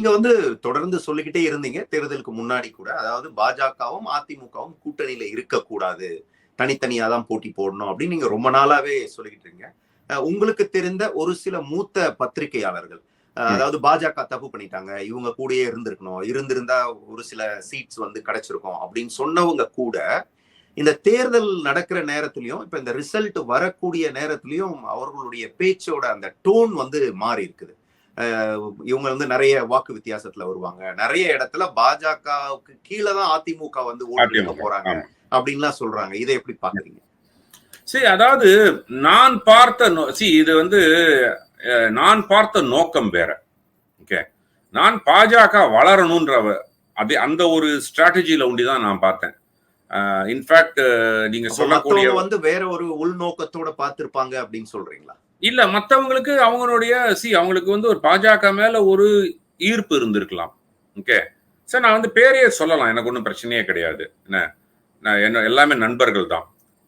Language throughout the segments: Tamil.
நீங்க வந்து தொடர்ந்து சொல்லிக்கிட்டே இருந்தீங்க. தேர்தலுக்கு முன்னாடி கூட. அதாவது பாஜகவும் அதிமுகவும் கூட்டணியில இருக்கக்கூடாது. தனித்தனியா தான் போட்டி போடணும் அப்படின்னு நீங்க ரொம்ப நாளாவே சொல்லிக்கிட்டு இருக்கீங்க. உங்களுக்கு தெரிந்த ஒரு சில மூத்த பத்திரிகையாளர்கள். அதாவது பாஜக தப்பு பண்ணிட்டாங்க. இவங்க கூடயே இருந்திருக்கணும். இருந்திருந்தா ஒரு சில சீட்ஸ் வந்து கிடைச்சிருக்கும் அப்படின்னு சொன்னவங்க கூட இந்த தேர்தல் நடக்கிற நேரத்திலயும் இப்ப இந்த ரிசல்ட் வரக்கூடிய நேரத்திலயும் அவர்களுடைய பேச்சோட அந்த டோன் வந்து மாறி இருக்குது இவங்க வந்து நிறைய வாக்கு வித்தியாசத்துல வருவாங்க. நிறைய இடத்துல பாஜகவுக்கு கீழே தான் அதிமுக வந்து ஓட்டு போறாங்க. அப்படின்லாம் சொல்றாங்க. இதை எப்படி பாக்குறீங்க? சரி அதாவது நான் பார்த்த சி இது வந்து அஹ், நான் பார்த்த நோக்கம் வேற. ஓகே? நான் பாஜக வளரணுன்ற வ- அதே அந்த ஒரு ஸ்ட்ராட்டஜியில ஒண்டி தான் நான் பார்த்தேன். இன்ஃபேக்ட் நீங்க சொல்லக்கூடிய வந்து வேற ஒரு உள்நோக்கத்தோட பார்த்திருப்பாங்க அப்படின்னு சொல்றீங்களா? இல்ல மத்தவங்களுக்கு அவங்களுடைய சி அவங்களுக்கு வந்து ஒரு பாஜக மேல ஒரு ஈர்ப்பு இருந்திருக்கலாம். ஓகே சார் நான் வந்து பேரையே சொல்லலாம் எனக்கு ஒன்றும் பிரச்சனையே கிடையாது. என்ன? நான் என்ன எல்லாமே நண்பர்கள் தான்.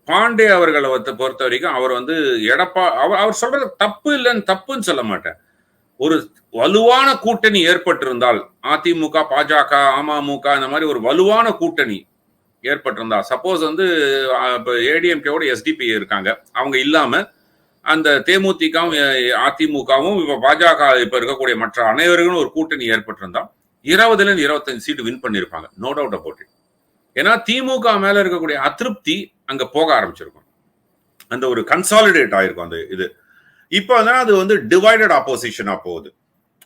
பாண்டே அவர்களை பொறுத்த வரைக்கும் அவர் வந்து எடப்பா அவர் அவர் சொல்றது தப்பு இல்லைன்னு தப்புன்னு சொல்ல மாட்டேன். ஒரு வலுவான கூட்டணி ஏற்பட்டிருந்தால் அதிமுக பாஜக அமமுக இந்த மாதிரி ஒரு வலுவான கூட்டணி ஏற்பட்டிருந்தா சப்போஸ் வந்து இப்போ ஏடிஎம்கேவோட எஸ்டிபி இருக்காங்க. அவங்க இல்லாம அந்த தேமுதிகவும் அதிமுகவும் இப்ப பாஜக இப்ப இருக்கக்கூடிய மற்ற அனைவர்களும் ஒரு கூட்டணி ஏற்பட்டிருந்தா இருபதுல இருந்து இருபத்தஞ்சு சீட்டு வின் பண்ணிருப்பாங்க நோ டவுட் அபவுட் இட் ஏன்னா திமுக மேல இருக்கக்கூடிய அதிருப்தி அங்க போக ஆரம்பிச்சிருக்கும். அந்த ஒரு கன்சாலிடேட் ஆயிருக்கும் அந்த இது. இப்போ தான் அது வந்து டிவைடட் ஆப்போசிஷனாக போகுது.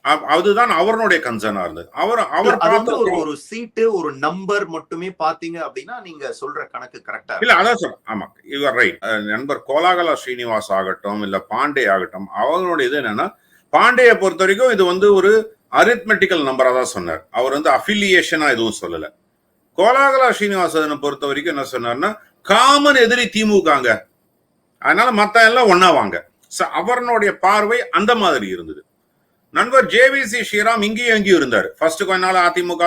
அதுதான் அவருடைய கன்சர்னா இருந்தது. அவர் அவர் ஒரு பார்த்த ஒரு சீட்டு ஒரு நம்பர் மட்டுமே பாத்தீங்க அப்படின்னா நீங்க சொல்ற கணக்கு கரெக்டா இல்ல அதான் சொல்ல ஆமா யுவர் ரைட் நண்பர் கோலாகலா ஸ்ரீனிவாஸ் ஆகட்டும் இல்ல பாண்டே ஆகட்டும் அவங்களுடைய இது என்னன்னா பாண்டேயை பொறுத்த வரைக்கும் இது வந்து ஒரு அரித்மெட்டிக்கல் நம்பரா தான் சொன்னார். அவர் வந்து அஃபிலியேஷனா எதுவும் சொல்லல. கோலாகலா ஸ்ரீனிவாசனை பொறுத்த வரைக்கும் என்ன சொன்னார்னா காமன் எதிரி திமுகங்க. அதனால மத்த எல்லாம் ஒண்ணா வாங்க. So, அவருடைய பார்வை அந்த மாதிரி இருந்தது. நண்பர் ஜேவிசி ஸ்ரீராம் இங்கேயும் அங்கேயும் இருந்தார் ஃபர்ஸ்ட் கொஞ்ச நாள் அதிமுக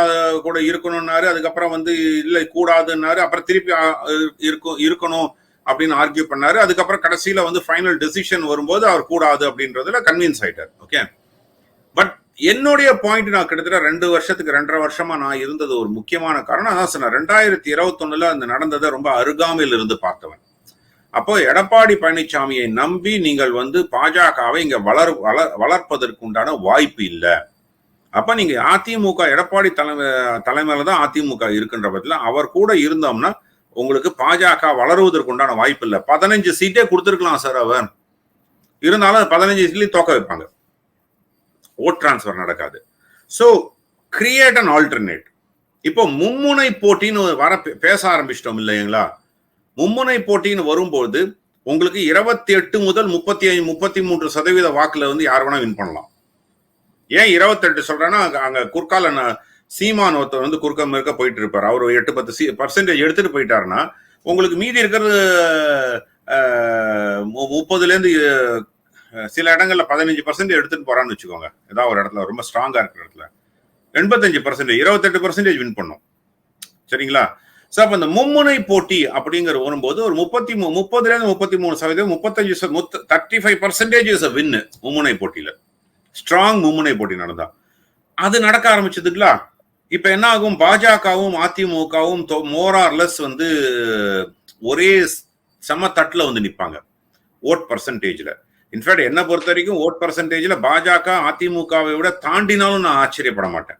கூட இருக்கணும்னாரு அதுக்கப்புறம் வந்து இல்லை கூடாதுன்னாரு அப்புறம் திருப்பி இருக்கும் இருக்கணும் அப்படின்னு ஆர்கியூ பண்ணாரு. அதுக்கப்புறம் கடைசியில வந்து ஃபைனல் டெசிஷன் வரும்போது அவர் கூடாது அப்படின்றதுல கன்வின்ஸ் ஆயிட்டார். ஓகே பட் என்னுடைய பாயிண்ட் நான் கிட்டத்தட்ட ரெண்டு வருஷத்துக்கு ரெண்டரை வருஷமா நான் இருந்தது ஒரு முக்கியமான காரணம். அதான் சொன்னேன் ரெண்டாயிரத்தி இருபத்தொன்னுல அந்த நடந்ததை ரொம்ப அருகாமையில் இருந்து பார்த்தவன். அப்போ எடப்பாடி பழனிசாமியை நம்பி நீங்கள் வந்து பாஜகவை இங்க வளர் வள வளர்ப்பதற்கு உண்டான வாய்ப்பு இல்லை. அப்ப நீங்க அதிமுக எடப்பாடி தலைமை தலைமையில தான் அதிமுக இருக்கின்ற பட்சத்தில் அவர் கூட இருந்தோம்னா உங்களுக்கு பாஜக வளருவதற்கு உண்டான வாய்ப்பு இல்லை. பதினஞ்சு சீட்டே கொடுத்துருக்கலாம் சார் அவர். இருந்தாலும் பதினஞ்சு சீட்லயும் தோக்க வைப்பாங்க. ஓட் டிரான்ஸ்ஃபர் நடக்காது. ஸோ கிரியேட் அன் ஆல்டர்னேட் இப்போ மும்முனை போட்டின்னு வர பே- பேச ஆரம்பிச்சிட்டோம் இல்லைங்களா? மும்முனை போட்டின்னு வரும்போது உங்களுக்கு இருபத்தி எட்டு முதல் முப்பத்தி ஐந்து முப்பத்தி மூன்று சதவீத வாக்குல வந்து யார் வேணா வின் பண்ணலாம். ஏன் இருபத்தெட்டு சொல்றேன்னா அங்க- குர்கால ந- சீமான் ஒருத்தர் வந்து குறுக்க மறுக்க போயிட்டு இருப்பார். அவர் எட்டு பத்து சி பர்சன்டேஜ் எடுத்துட்டு போயிட்டாருன்னா உங்களுக்கு மீதி இருக்கிறது முப்பதுலேருந்து மு- சில இடங்கள்ல பதினஞ்சு பர்சன்டேஜ் எடுத்துட்டு போறான்னு வச்சுக்கோங்க. ஏதாவது ஒரு இடத்துல ரொம்ப ஸ்ட்ராங்கா இருக்கிற இடத்துல. எண்பத்தஞ்சு பர்சன்டேஜ் இருபத்தெட்டு பர்சன்டேஜ் வின் பண்ணும். சரிங்களா? ஸோ அப்போ இந்த மும்முனை போட்டி அப்படிங்கிற வரும்போது ஒரு முப்பத்தி மூ முப்பதுல இருந்து முப்பத்தி மூணு சதவீதம் முப்பத்தஞ்சு thirty five percentage is win மும்முனை போட்டியில. ஸ்ட்ராங் மும்முனை போட்டி நடந்தா. அது நடக்க ஆரம்பிச்சதுங்களா? இப்ப என்ன ஆகும் பாஜகவும் அதிமுகவும் மோரார்லெஸ் வந்து ஒரே செம தட்டுல வந்து நிப்பாங்க. ஓட் பர்சன்டேஜ்ல இன்ஃபேக்ட் என்ன பொறுத்த வரைக்கும் ஓட் பர்சன்டேஜ்ல பாஜக அதிமுகவை விட தாண்டினாலும் நான் ஆச்சரியப்பட மாட்டேன்.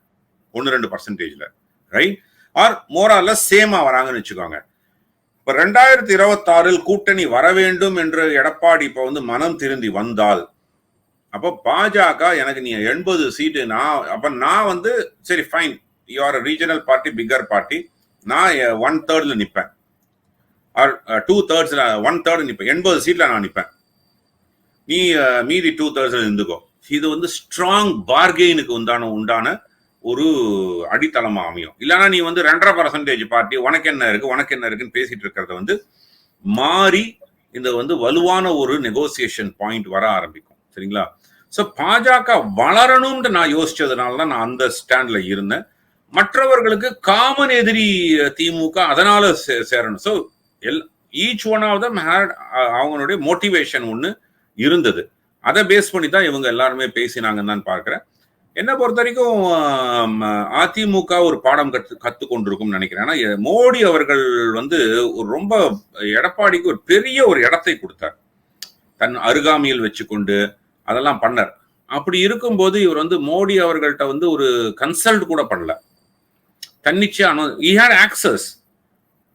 ஒன்னு ரெண்டு பர்சன்டேஜ்ல ரைட் ஆர் மோரால சேமா வராங்கன்னு வச்சுக்கோங்க. இப்ப ரெண்டாயிரத்தி இருபத்தாறில் கூட்டணி வர வேண்டும் என்று எடப்பாடி இப்ப வந்து மனம் திருந்தி வந்தால் அப்போ பாஜக எனக்கு நீ எண்பது சீட்டு நான் அப்ப நான் வந்து சரி fine you are regional party bigger party நான் ஒன் தேர்ட்ல நிற்பேன் ஆர் டூ தேர்ட்ஸ்ல ஒன் தேர்ட் நிற்பேன் எண்பது சீட்ல நான் நிற்பேன் நீ eh, மீதி டூ தேர்ட்ஸ்ல இருந்துக்கோ இது வந்து ஸ்ட்ராங் பார்கெயினுக்கு உண்டான உண்டான ஒரு அடித்தளமா அமையும். இல்லைன்னா நீ வந்து ரெண்டரை பர்சன்டேஜ் பார்ட்டி உனக்கு என்ன இருக்கு உனக்கு என்ன இருக்குன்னு பேசிட்டு இருக்கிறத வந்து மாறி இந்த வந்து வலுவான ஒரு நெகோசியேஷன் பாயிண்ட் வர ஆரம்பிக்கும். சரிங்களா? ஸோ பாஜக வளரணும்னு நான் யோசிச்சதுனால தான் நான் அந்த ஸ்டாண்ட்ல இருந்தேன். மற்றவர்களுக்கு காமன் எதிரி திமுக அதனால சே- சேரணும். So all each one of them had அவங்களுடைய மோட்டிவேஷன் ஒன்று இருந்தது. அதை பேஸ் பண்ணி தான் இவங்க எல்லாருமே பேசினாங்கன்னு தான் பார்க்குறேன். என்ன பொறுத்த வரைக்கும் அதிமுக ஒரு பாடம் கற்று கத்து கொண்டிருக்கும் நினைக்கிறேன். ஆனா மோடி அவர்கள் வந்து ஒரு ரொம்ப எடப்பாடிக்கு ஒரு பெரிய ஒரு இடத்தை கொடுத்தார். தன் அருகாமையில் வச்சுக்கொண்டு அதெல்லாம் பண்ணார். அப்படி இருக்கும்போது இவர் வந்து மோடி அவர்கள்ட்ட வந்து ஒரு கன்சல்ட் கூட பண்ணல. தன்னிச்சையான ஈ ஹேட் ஆக்சஸ்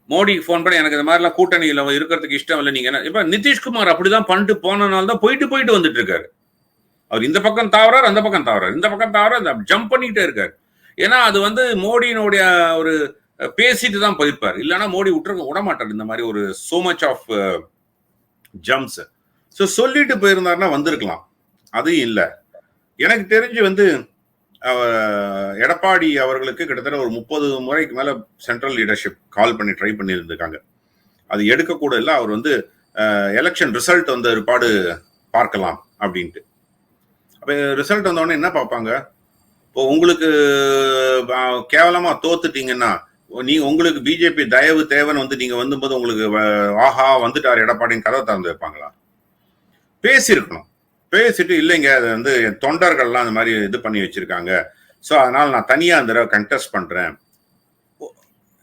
மோடிக்கு ஃபோன் பண்ணி எனக்கு இந்த மாதிரிலாம் கூட்டணியில் இருக்கிறதுக்கு இஷ்டம் இல்லை நீங்க என்ன? இப்போ நிதிஷ்குமார் அப்படிதான் பண்ணிட்டு போனனால தான் போயிட்டு போயிட்டு வந்துட்டு இருக்காரு. அவர் இந்த பக்கம் தாவறார் அந்த பக்கம் தாவறார். இந்த பக்கம் தாவறார் ஜம்ப் பண்ணிட்டே இருக்காரு. ஏன்னா அது வந்து மோடியினுடைய ஒரு பேசிட்டு தான் போயிருப்பார் இல்லைன்னா மோடி விட்டுருக்க விட மாட்டார் இந்த மாதிரி ஒரு so much of jumps so சொல்லிட்டு போயிருந்தாருன்னா வந்திருக்கலாம். அதுவும் இல்லை. எனக்கு தெரிஞ்சு வந்து எடப்பாடி அவர்களுக்கு கிட்டத்தட்ட ஒரு முப்பது முறைக்கு மேலே சென்ட்ரல் லீடர்ஷிப் கால் பண்ணி ட்ரை பண்ணியிருந்திருக்காங்க. அது எடுக்கக்கூட இல்லை. அவர் வந்து எலெக்ஷன் ரிசல்ட் வந்த ஒருபாடு பார்க்கலாம் அப்படின்ட்டு. அப்போ ரிசல்ட் வந்தோடனே என்ன பார்ப்பாங்க? இப்போ உங்களுக்கு கேவலமாக தோத்துட்டீங்கன்னா நீ உங்களுக்கு பிஜேபி தயவு தேவைன்னு வந்து நீங்கள் வந்தும்போது உங்களுக்கு வ- ஆஹா வந்துட்டார் எடப்பாடின்னு கதை திறந்து வைப்பாங்களா? பேசியிருக்கணும். பேசிட்டு இல்லைங்க அது வந்து என் தொண்டர்கள்லாம் அந்த மாதிரி இது பண்ணி வச்சிருக்காங்க. ஸோ அதனால் நான் தனியாக அந்த தடவை கண்டெஸ்ட் பண்ணுறேன்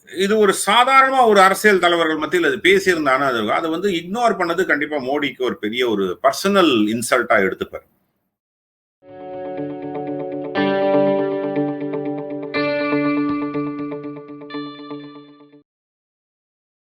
இது ஒரு சாதாரணமாக ஒரு அரசியல் தலைவர்கள் மத்தியில் அது பேசியிருந்தானா அது அது வந்து இக்னோர் பண்ணது கண்டிப்பாக மோடிக்கு ஒரு பெரிய ஒரு பர்சனல் இன்சல்ட்டாக எடுத்துப்பார்.